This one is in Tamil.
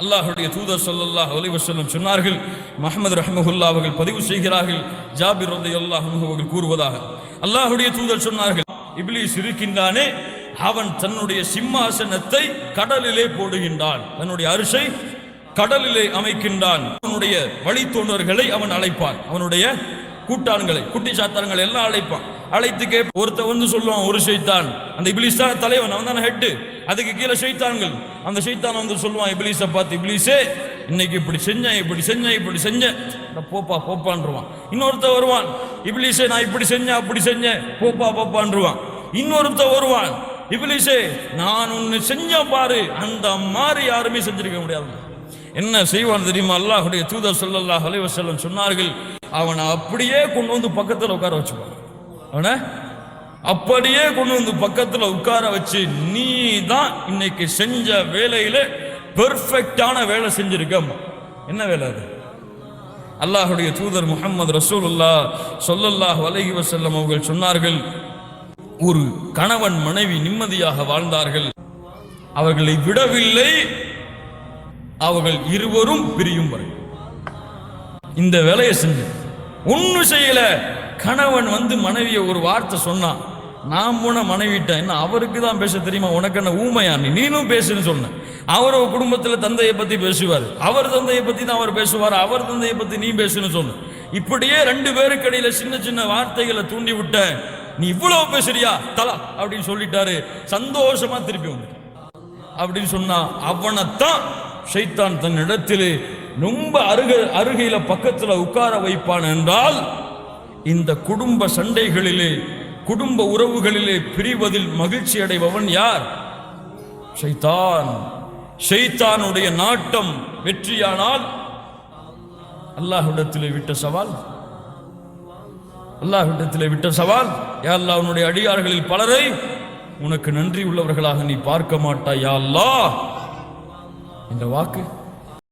அல்லாஹுடைய தூதர் சொல்லல்லாஹ் அலைஹி வஸல்லம் சொன்னார்கள் மஹமது ரஹமஹுல்லா அவர்கள் பதிவு செய்கிறார்கள். ஜாபிர் ரலியல்லாஹு அவர்கள் கூறுவதாக. அல்லாஹுடைய தூதர் சொன்னார்கள் இப்லீஸ் இருக்கின்றானே அவன் தன்னுடைய சிம்மாசனத்தை கடலிலே போடுகின்றான். தன்னுடைய அரிசை கடலிலே அமைக்கின்றான். அவனுடைய வழித்தோன்றர்களை அவன் அழைப்பான். அவனுடைய கூட்டான்களை குட்டி சாத்தான்களை எல்லாம் அழைப்பான். அழைத்து கேட்ப ஒருத்த வந்து சொல்லுவான் ஒரு சைத்தான். அந்த இப்லீஸ் தான் தலைவன் அவன் தானே ஹெட்டு அதுக்கு கீழே சைத்தான்கள். அந்த சைத்தான் வந்து சொல்லுவான் இபிலிஸை பார்த்து இப்லீஸே இன்னைக்கு இப்படி செஞ்சேன் இப்படி செஞ்சேன் இப்படி செஞ்சேன். போப்பா போப்பான்றுவான் இன்னொருத்த வருவான் இப்லீஸே நான் இப்படி செஞ்சேன் அப்படி செஞ்சேன். போப்பா போப்பான்றுவான் இன்னொருத்த வருவான் இபிலிஸே நான் ஒன்று செஞ்சேன் பாரு. அந்த மாதிரி யாருமே செஞ்சிருக்க முடியாது என்ன செய்வான் தெரியுமா? அல்லாஹுடைய தூதர் ஸல்லல்லாஹு அலைஹி சொன்னார்கள் அவனை அப்படியே கொண்டு வந்து பக்கத்தில் உட்கார வச்சுப்பான். அவனை? அப்படியே கொண்டு வந்து பக்கத்தில் உட்கார வச்சு நீ தான் இன்னைக்கு செஞ்ச வேலையில பெர்ஃபெக்டான வேலை செஞ்சிருக்கம்மா. என்ன வேலை அது? அல்லாஹுடைய தூதர் முகமது ரசூலுல்லா சொல்லல்லாஹ் அலைஹி வசல்லம் அவர்கள் சொன்னார்கள் ஒரு கணவன் மனைவி நிம்மதியாக வாழ்ந்தார்கள். அவர்களை விடவில்லை அவர்கள் இருவரும் பிரியும் வரை. இந்த வேலையை செஞ்சு. ஒன்றும் செய்யல. கணவன் வந்து மனைவியை ஒரு வார்த்தை சொன்னான் நான் போன மனைவிட்டேன். என்ன அவருக்கு தான் பேச தெரியுமா? உனக்கு என்ன ஊமையா? நீ நீனும் பேசுன்னு சொன்ன. அவர் குடும்பத்தில் தந்தையை பற்றி பேசுவார். அவர் தந்தையை பற்றி தான் அவர் பேசுவார். அவர் தந்தையை பற்றி நீ பேசுன்னு சொன்ன. இப்படியே ரெண்டு பேருக்கு இடையில சின்ன சின்ன வார்த்தைகளை தூண்டி விட்ட நீ இவ்வளவு பேசுறியா? தலா! அப்படின்னு சொல்லிட்டாரு. சந்தோஷமா திருப்பி வந்து அப்படின்னு சொன்னா அவனைத்தான் ஷைத்தான் தன் இடத்திலே ரொம்ப அருக அருகையில பக்கத்துல உட்கார வைப்பான் என்றால் இந்த குடும்ப சண்டைகளிலே குடும்ப உறவுகளிலே பிரிவதில் மகிழ்ச்சி அடைபவன் யார்? ஷைத்தான். ஷைத்தானுடைய நாட்டம் வெற்றியானால் அல்லாஹ்விடத்திலே விட்ட சவால்? அல்லாஹ்விடத்திலே விட்ட சவால்? யா அல்லாஹ் உன்னுடைய அடியார்களில் பலரை உனக்கு நன்றி உள்ளவர்களாக நீ பார்க்க மாட்டாய் யா அல்லாஹ் என்ற வாக்கு